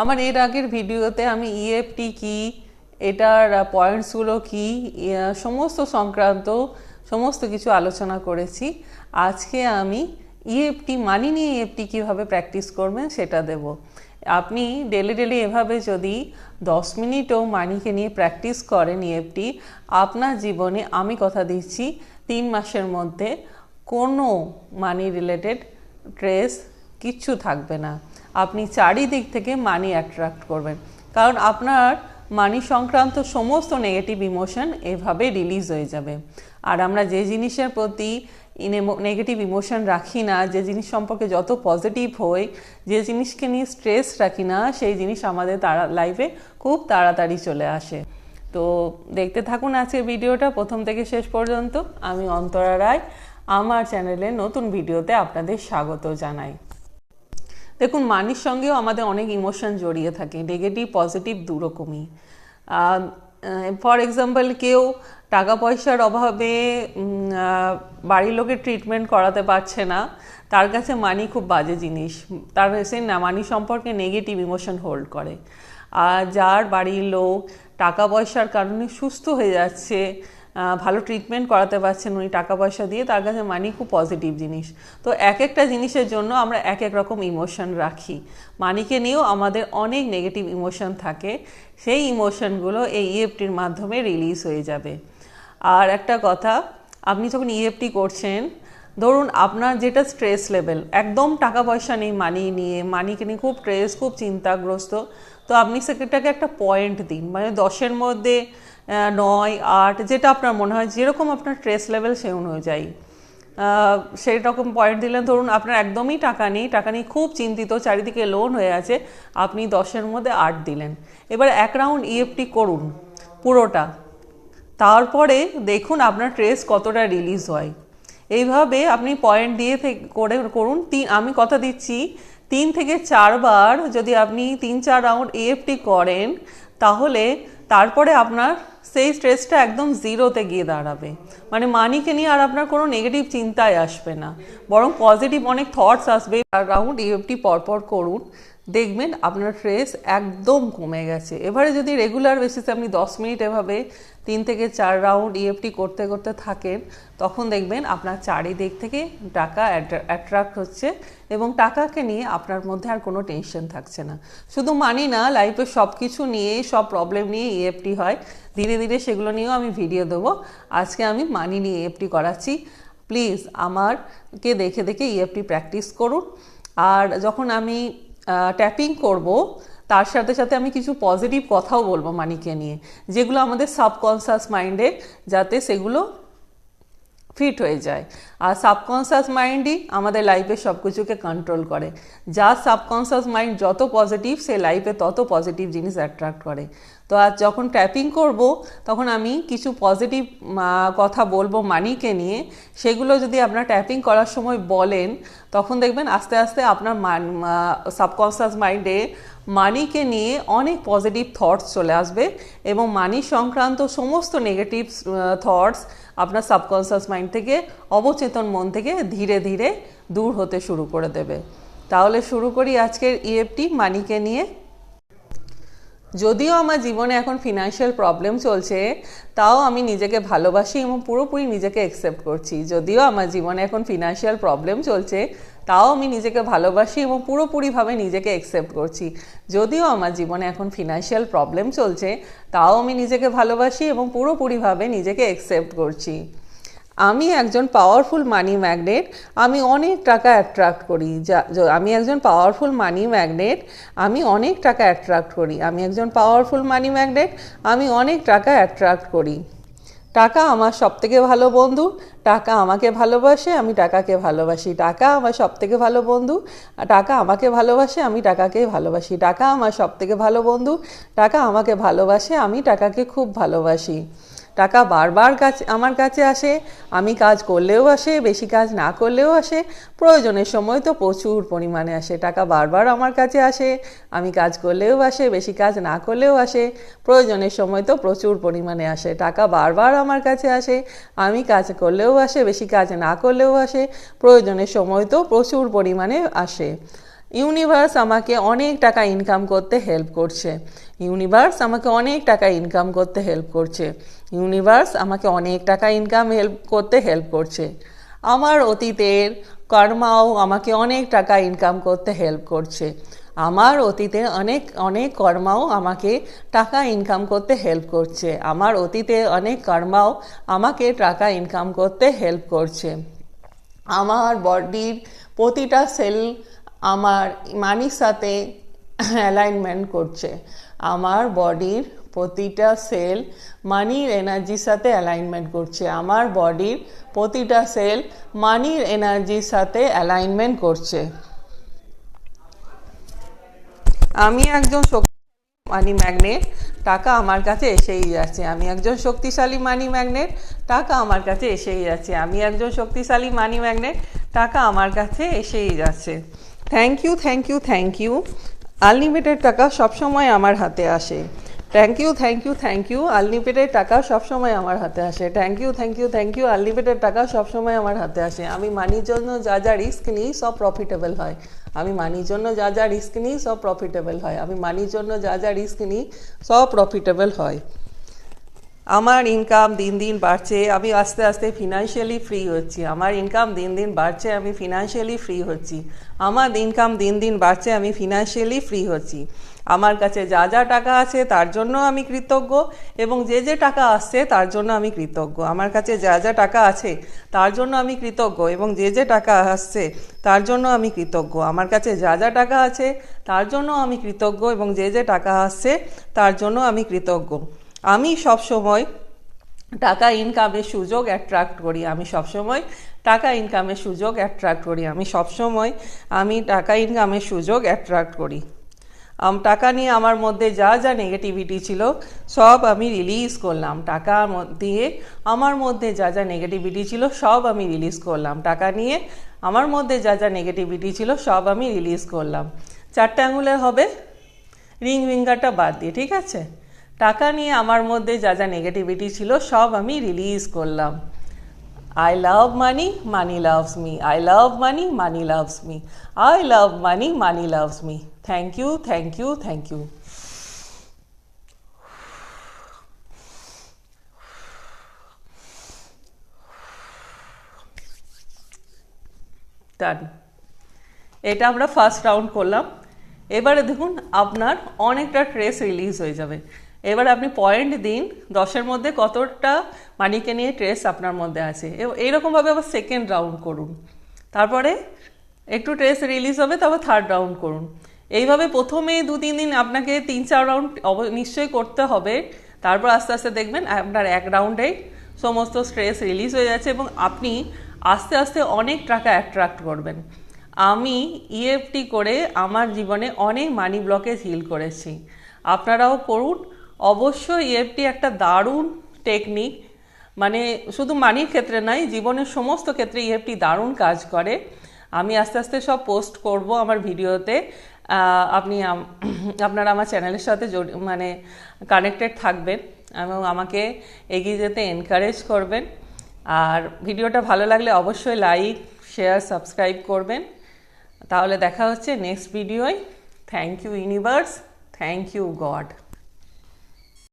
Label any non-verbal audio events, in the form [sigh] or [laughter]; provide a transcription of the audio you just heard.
আমার এর আগের ভিডিওতে আমি ইএফটি কি, এটার পয়েন্টসগুলো কি সমস্ত সংক্রান্ত সমস্ত কিছু আলোচনা করেছি। আজকে আমি ইএফটি মানি নিয়ে ইএফটি কীভাবে প্র্যাকটিস করবেন সেটা দেব। আপনি ডেলি ডেলি এভাবে যদি দশ মিনিটও মানিকে নিয়ে প্র্যাকটিস করেন ইএফটি আপনার জীবনে আমি কথা দিচ্ছি তিন মাসের মধ্যে কোনো মানি রিলেটেড ট্রেস কিচ্ছু থাকবে না। আপনি চারিদিক থেকে মানি অ্যাট্রাক্ট করবেন। কারণ আপনার মানি সংক্রান্ত সমস্ত নেগেটিভ ইমোশন এভাবে রিলিজ হয়ে যাবে। আর আমরা যে জিনিসের প্রতি নেগেটিভ ইমোশন রাখি না, যে জিনিস সম্পর্কে যত পজিটিভ হই, যে জিনিসকে নিয়ে স্ট্রেস রাখি না, সেই জিনিস আমাদের তারা লাইফে খুব তাড়াতাড়ি চলে আসে। তো দেখতে থাকুন আজকের ভিডিওটা। প্রথম থেকে শেষ পর্যন্ত আমি অন্তরা রায়। আমার চ্যানেলে নতুন ভিডিওতে আপনাদের স্বাগত জানাই। দেখুন, মানির সঙ্গেও আমাদের অনেক ইমোশন জড়িয়ে থাকে নেগেটিভ পজিটিভ দুরকমই ফর এক্সাম্পল কেউ টাকা পয়সার অভাবে বাড়ির লোকের ট্রিটমেন্ট করাতে পারছে না, তার কাছে মানি খুব বাজে জিনিস। তার না, মানি সম্পর্কে নেগেটিভ ইমোশন হোল্ড করে। আর যার বাড়ির লোক টাকা পয়সার কারণে সুস্থ হয়ে যাচ্ছে ভালো ট্রিটমেন্ট করাতে পারছেন উনি টাকা পয়সা দিয়ে, তার কাছে মানি খুব পজিটিভ জিনিস। তো এক একটা জিনিসের জন্য আমরা এক এক রকম ইমোশন রাখি। মানিকে নিয়েও আমাদের অনেক নেগেটিভ ইমোশন থাকে। সেই ইমোশনগুলো এই ইএফটির মাধ্যমে রিলিজ হয়ে যাবে। আর একটা কথা, আপনি যখন ইএফটি করছেন, ধরুন আপনার যেটা স্ট্রেস লেভেল একদম টাকা পয়সা নেই মানি নিয়ে মানিকে নিয়ে খুব স্ট্রেস খুব চিন্তাগ্রস্ত, তো আপনি সেটাকে একটা পয়েন্ট দিন। মানে দশের মধ্যে নয়, আট, যেটা আপনার মনে হয়, যেরকম আপনার স্ট্রেস লেভেল সে অনুযায়ী। সেই রকম পয়েন্ট দিলেন, ধরুন আপনার একদমই টাকা নেই টাকা নেই খুব চিন্তিত, চারিদিকে লোন হয়ে আছে, আপনি দশের মধ্যে আট দিলেন। এবার এক রাউন্ড ইএফটি করুন, পুরোটা। তারপরে দেখুন আপনার ট্রেস কতটা রিলিজ হয়। এইভাবে আপনি পয়েন্ট দিয়ে করে করুন তিন আমি কথা দিচ্ছি, তিন থেকে চারবার যদি আপনি তিন, চার রাউন্ড এএফটি করেন, তাহলে তারপরে আপনার সেই স্ট্রেসটা একদম জিরোতে গিয়ে দাঁড়াবে। মানে মানিকে নিয়ে আর আপনার কোনো নেগেটিভ চিন্তায় আসবে না। বরং পজিটিভ অনেক থটস আসবে। চার রাউন্ড ইএফটি পরপর করুন। দেখবেন আপনার স্ট্রেস একদম কমে গেছে। এবারে যদি রেগুলার বেসিসে আপনি দশ মিনিট এভাবে তিন থেকে চার রাউন্ড ইএফটি করতে করতে থাকেন, তখন দেখবেন আপনার চারিদিক থেকে টাকা অ্যাট্রাক্ট হচ্ছে এবং টাকাকে নিয়ে আপনার মধ্যে আর কোনো টেনশন থাকছে না। শুধু মানি না লাইফে সব কিছু নিয়ে সব প্রবলেম নিয়ে ইএফটি হয়। ধীরে ধীরে সেগুলো নিয়েও আমি ভিডিও দেবো। আজকে আমি মানি নিয়ে ইএফটি করাচ্ছি প্লিজ আমারকে দেখে দেখে ইএফটি প্র্যাকটিস করুন। আর যখন আমি ট্যাপিং করব, তার সাথে সাথে আমি কিছু পজিটিভ কথাও বলব মানিকে নিয়ে, যেগুলো আমাদের সাবকনসাস মাইন্ডে যাতে সেগুলো ফিট হয়ে যায়। আর সাবকনসাস মাইন্ডই আমাদের লাইফে সব কিছুকে কন্ট্রোল করে। যার সাবকনসাস মাইন্ড যত পজিটিভ সে লাইফে তত পজিটিভ জিনিস অ্যাট্রাক্ট করে। তো আজ যখন ট্যাপিং করব, তখন আমি কিছু পজিটিভ কথা বলব মানিকে নিয়ে। সেগুলো যদি আপনার ট্যাপিং করার সময় বলেন, তখন দেখবেন আস্তে আস্তে আপনার সাবকনসিয়াস মাইন্ডে মানিকে নিয়ে অনেক পজিটিভ থটস চলে আসবে এবং মানি সংক্রান্ত সমস্ত নেগেটিভ থটস আপনার সাবকনসিয়াস মাইন্ড থেকে, অবচেতন মন থেকে ধীরে ধীরে দূর হতে শুরু করে দেবে। তাহলে শুরু করি আজকের ইএফটি মানিকে নিয়ে। যদিও আমার জীবনে এখন ফিনান্সিয়াল প্রবলেম চলছে, তাও আমি নিজেকে ভালোবাসি এবং পুরোপুরি নিজেকে অ্যাকসেপ্ট করছি। যদিও আমার জীবনে এখন ফিনান্সিয়াল প্রবলেম চলছে, তাও আমি নিজেকে ভালোবাসি এবং পুরোপুরিভাবে নিজেকে অ্যাকসেপ্ট করছি। যদিও আমার জীবনে এখন ফিনান্সিয়াল প্রবলেম চলছে, তাও আমি নিজেকে ভালোবাসি এবং পুরোপুরিভাবে নিজেকে অ্যাকসেপ্ট করছি। আমি একজন পাওয়ারফুল মানি ম্যাগনেট আমি অনেক টাকা অ্যাট্রাক্ট করি, যা আমি একজন পাওয়ারফুল মানি ম্যাগনেট আমি অনেক টাকা অ্যাট্রাক্ট করি। আমি একজন পাওয়ারফুল মানি ম্যাগনেট আমি অনেক টাকা অ্যাট্রাক্ট করি। টাকা আমার সবথেকে ভালো বন্ধু, টাকা আমাকে ভালোবাসে, আমি টাকাকে ভালোবাসি। টাকা আমার সবথেকে ভালো বন্ধু, টাকা আমাকে ভালোবাসে, আমি টাকাকে ভালোবাসি। টাকা আমার সবথেকে ভালো বন্ধু, টাকা আমাকে ভালোবাসে, আমি টাকাকে খুব ভালোবাসি। টাকা বারবার কাছে, আমার কাছে আসে, আমি কাজ করলেও আসে, বেশি কাজ না করলেও আসে, প্রয়োজনের সময় তো প্রচুর পরিমাণে আসে, টাকা বারবার আমার কাছে আসে, আমি কাজ করলেও আসে, বেশি কাজ না করলেও আসে, প্রয়োজনের সময় তো প্রচুর পরিমাণে আসে, টাকা বারবার আমার কাছে আসে, আমি কাজ করলেও আসে, বেশি কাজ না করলেও আসে, প্রয়োজনের সময় তো প্রচুর পরিমাণে আসে। ইউনিভার্স আমাকে অনেক টাকা ইনকাম করতে হেল্প করছে। ইউনিভার্স আমাকে অনেক টাকা ইনকাম করতে হেল্প করছে। ইউনিভার্স আমাকে অনেক টাকা ইনকাম হেল্প করতে হেল্প করছে। আমার অতীতের কর্মাও আমাকে অনেক টাকা ইনকাম করতে হেল্প করছে। আমার অতীতে অনেক অনেক কর্মাও আমাকে টাকা ইনকাম করতে হেল্প করছে। আমার অতীতে অনেক কর্মাও আমাকে টাকা ইনকাম করতে হেল্প করছে। আমার বডির প্রতিটা সেল আমার মানির সাথে অ্যালাইনমেন্ট করছে। আমার বডির প্রতিটা সেল মানির এনার্জির সাথে অ্যালাইনমেন্ট করছে। আমার বডির প্রতিটা সেল মানির এনার্জির সাথে অ্যালাইনমেন্ট করছে। আমি একজন মানি ম্যাগনেট টাকা আমার কাছে এসেই যাচ্ছে। আমি একজন শক্তিশালী মানি ম্যাগনেট টাকা আমার কাছে এসেই যাচ্ছে। আমি একজন শক্তিশালী মানি ম্যাগনেট টাকা আমার কাছে এসেই যাচ্ছে। Thank you thank you thank you unlimited টাকা সবসময় আমার হাতে আসে। Thank you thank you thank you unlimited টাকা সবসময় আমার হাতে আসে। Thank you thank you thank you unlimited টাকা সবসময় আমার হাতে আসে। আমি মানির জন্য যা যা রিস্ক নিই সব প্রফিটেবল হয়। আমি মানির জন্য যা যা রিস্ক নিই সব প্রফিটেবল হয়। আমি মানির জন্য যা যা রিস্ক নিই সব প্রফিটেবল হয়। আমার ইনকাম দিন দিন বাড়ছে, আমি আস্তে আস্তে ফিনান্সিয়ালি ফ্রি হচ্ছি। আমার ইনকাম দিন দিন বাড়ছে, আমি ফিনান্সিয়ালি ফ্রি হচ্ছি। আমার ইনকাম দিন দিন বাড়ছে, আমি ফিনান্সিয়ালি ফ্রি হচ্ছি। আমার কাছে যা যা টাকা আছে, তার জন্য আমি কৃতজ্ঞ এবং যে যে টাকা আসছে, তার জন্য আমি কৃতজ্ঞ। আমার কাছে যা যা টাকা আছে, তার জন্য আমি কৃতজ্ঞ এবং যে যে টাকা আসছে, তার জন্য আমি কৃতজ্ঞ। আমার কাছে যা যা টাকা আছে, তার জন্য আমি কৃতজ্ঞ এবং যে যে টাকা আসছে, তার জন্য আমি কৃতজ্ঞ। আমি সব সময় টাকা ইনকামের সুযোগ অ্যাট্রাক্ট করি। আমি সব সময় টাকা ইনকামের সুযোগ অ্যাট্রাক্ট করি। আমি সব সময় আমি টাকা ইনকামের সুযোগ অ্যাট্রাক্ট করি। টাকা নিয়ে আমার মধ্যে যা যা নেগেটিভিটি ছিল, সব আমি রিলিজ করলাম। টাকা দিয়ে আমার মধ্যে যা যা নেগেটিভিটি ছিল, সব আমি রিলিজ করলাম। টাকা নিয়ে আমার মধ্যে যা যা নেগেটিভিটি ছিল, সব আমি রিলিজ করলাম। চারটে আঙুলের হবে। রিং উইঙ্গারটা বাদ দিয়ে, ঠিক আছে? টাকা নিয়ে আমার মধ্যে যা যা নেগেটিভিটি ছিল, সব আমি রিলিজ করলাম। I love money money loves me I love money money loves me I love money money loves me thank you thank you thank you done এটা আমরা ফার্স্ট রাউন্ড করলাম। এবারে দেখুন, আপনার অনেকটা ট্রেস রিলিজ হয়ে যাবে। এবার আপনি পয়েন্ট দিন, দশের মধ্যে কতটা মানিকে নিয়ে ট্রেস আপনার মধ্যে আছে। এইরকমভাবে আবার সেকেন্ড রাউন্ড করুন। তারপরে একটু ট্রেস রিলিজ হবে, তারপর থার্ড রাউন্ড করুন। এইভাবে প্রথমে দু, তিন দিন আপনাকে তিন, চার রাউন্ড নিশ্চয়ই করতে হবে। তারপর আস্তে আস্তে দেখবেন আপনার এক রাউন্ডেই সমস্ত স্ট্রেস রিলিজ হয়ে যাচ্ছে এবং আপনি আস্তে আস্তে অনেক টাকা অ্যাট্রাক্ট করবেন। আমি ইএফটি করে আমার জীবনে অনেক মানি ব্লকেজ হিল করেছি। আপনারাও করুন অবশ্যই ইএফটি একটা দারুণ টেকনিক মানে শুধু মানির ক্ষেত্রে নয় জীবনের সমস্ত ক্ষেত্রে ইএফটি দারুণ কাজ করে। আমি আস্তে আস্তে সব পোস্ট করব আমার ভিডিওতে। আপনি [clears throat] আপনারা আমার চ্যানেলের সাথে মানে কানেক্টেড থাকবেন এবং আমাকে এগিয়ে যেতে এনকারেজ করবেন। আর ভিডিওটা ভালো লাগলে অবশ্যই লাইক শেয়ার সাবস্ক্রাইব করবেন। তাহলে দেখা হচ্ছে next ভিডিওয় thank you universe thank you God